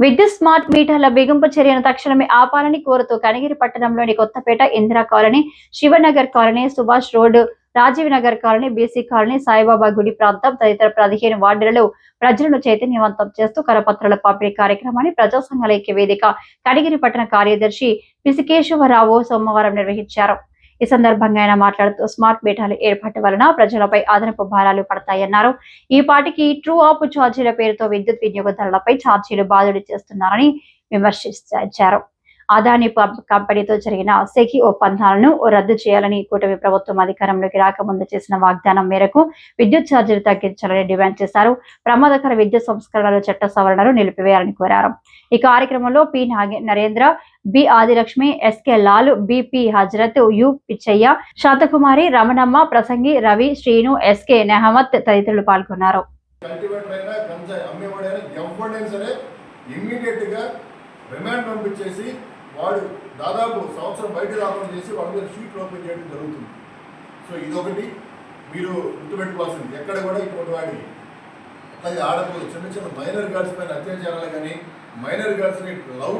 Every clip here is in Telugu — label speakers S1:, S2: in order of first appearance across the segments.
S1: విద్యుత్ స్మార్ట్ మీటర్ల బిగింపు చర్యను తక్షణమే ఆపాలని కోరుతూ కనగిరి పట్టణంలోని Kothapeta Indira colony Sivanagar colony Subhash road Rajiv Nagar colony BC colony Saibaba గుడి ప్రాంతం తదితర పదిహేను వార్డులలో ప్రజలను చైతన్యవంతం చేస్తూ కరపత్రాల పంపిణీ కార్యక్రమాన్ని ప్రజా సంఘాల ఐక్య వేదిక కనిగిరి పట్టణ కార్యదర్శి పిసికేశ్వరరావు సోమవారం నిర్వహించారు. ఈ సందర్భంగా ఆయన మాట్లాడుతూ స్మార్ట్ మీటర్లు ఏర్పాటు వలన ప్రజలపై అదనపు భారాలు పడతాయన్నారు. ఈ పాటికి ట్రూ ఆప్ ఛార్జీల పేరుతో విద్యుత్ వినియోగదారులపై ఛార్జీలు బాదుడి చేస్తున్నారని విమర్శించారు. అదానీ కంపెనీతో జరిగిన సెహి ఒప్పందాలను రద్దు చేయాలని కూటమి ప్రభుత్వం అధికారంలోకి రాకముందు చేసిన వాగ్దానం మేరకు విద్యుత్ ఛార్జీలు తగ్గించాలని డిమాండ్ చేశారు. ప్రమాదకర విద్యుత్ సంస్కరణలు చట్ట సవరణలు నిలిపివేయాలని కోరారు. ఈ కార్యక్రమంలో P Narendra B Adilakshmi SK Lal BP Hazarath U Pichaiah Santhakumari Ramanamma Prasangi Ravi Srinu SK నెహమత్ తదితరులు పాల్గొన్నారు.
S2: ఇమ్మీడియట్గా రిమాండ్ పంపించేసి వాడు దాదాపు సంవత్సరం బయట రావడం చేసి వాళ్ళ మీద షీట్ ఓపెన్ చేయడం జరుగుతుంది. సో ఇదొకటి మీరు గుర్తుపెట్టుకోవాల్సింది. ఎక్కడ కూడా ఇటువంటి వాడి అది ఆడపిల్లలు చిన్న చిన్న మైనర్ గర్ల్స్ పైన అత్యాచారాలు కానీ మైనర్ గర్ల్స్ని లవ్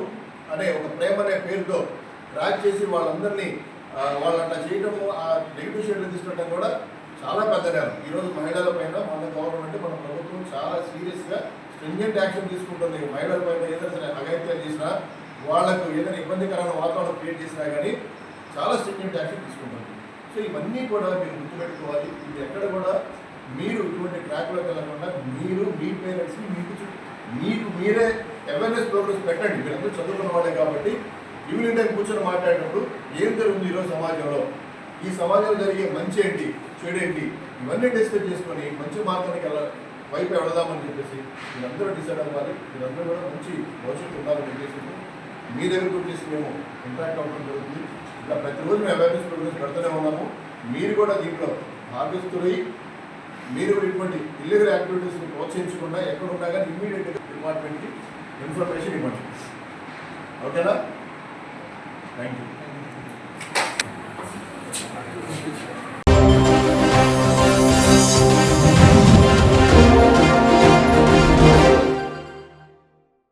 S2: అనే ఒక ప్రేమ అనే పేరుతో ట్రాక్ చేసి వాళ్ళందరినీ వాళ్ళు అట్లా చేయటము ఆ నెగిటివ్ షేడ్లు తీసుకోవడం కూడా చాలా పెద్ద నేరం. ఈరోజు మహిళల పైన మన గవర్నమెంట్ మన ప్రభుత్వం చాలా సీరియస్గా స్ట్రింజెంట్ యాక్షన్ తీసుకుంటుంది. మహిళల పైన ఏదైనా సరే చేసినా వాళ్ళకు ఏదైనా ఇబ్బందికరమైన వాతావరణం క్రియేట్ చేసినా కానీ చాలా స్ట్రింజెంట్ యాక్షన్ తీసుకుంటుంది. సో ఇవన్నీ కూడా మీరు గుర్తుపెట్టుకోవాలి. ఇది ఎక్కడ కూడా మీరు ఇటువంటి ట్రాక్లోకి వెళ్ళకుండా మీరు మీ పేరెంట్స్ని మీకు మీకు మీరే అవేర్నెస్ ప్రోగ్రామ్స్ పెట్టండి. మీరు అందరూ చదువుకున్న వాళ్ళే కాబట్టి ఈవినింగ్ టైం కూర్చొని మాట్లాడినప్పుడు ఏం జరుగుతుంది ఈరోజు సమాజంలో? ఈ సమాజంలో జరిగే మంచి ఏంటి? చెడు ఏంటి? ఇవన్నీ డిస్కస్ చేసుకొని మంచి మార్గానికి వెళ్ళాలి వైపు వెళదామని చెప్పేసి మీరందరూ డిసైడ్ అవ్వాలి. మీరందరూ కూడా మంచి భవిష్యత్తు ఉండాలని చెప్పేసి మీ దగ్గరకు వచ్చేసి మేము ఇంటరాక్ట్ అవ్వడం జరుగుతుంది. ఇలా ప్రతిరోజు మేము అవేర్నెస్ ప్రోగ్రామ్స్ పెడుతూనే ఉన్నాము. మీరు కూడా దీంట్లో భాగస్తులై మీరు కూడా ఇటువంటి ఇల్లీగల్ యాక్టివిటీస్ని ప్రోత్సహించకుండా ఎక్కడ ఉన్నా కానీ ఇమ్మీడియట్గా డిపార్ట్మెంట్కి ఇన్ఫర్మేషన్ ఇవ్వండి. ఓకేనా థ్యాంక్ యూ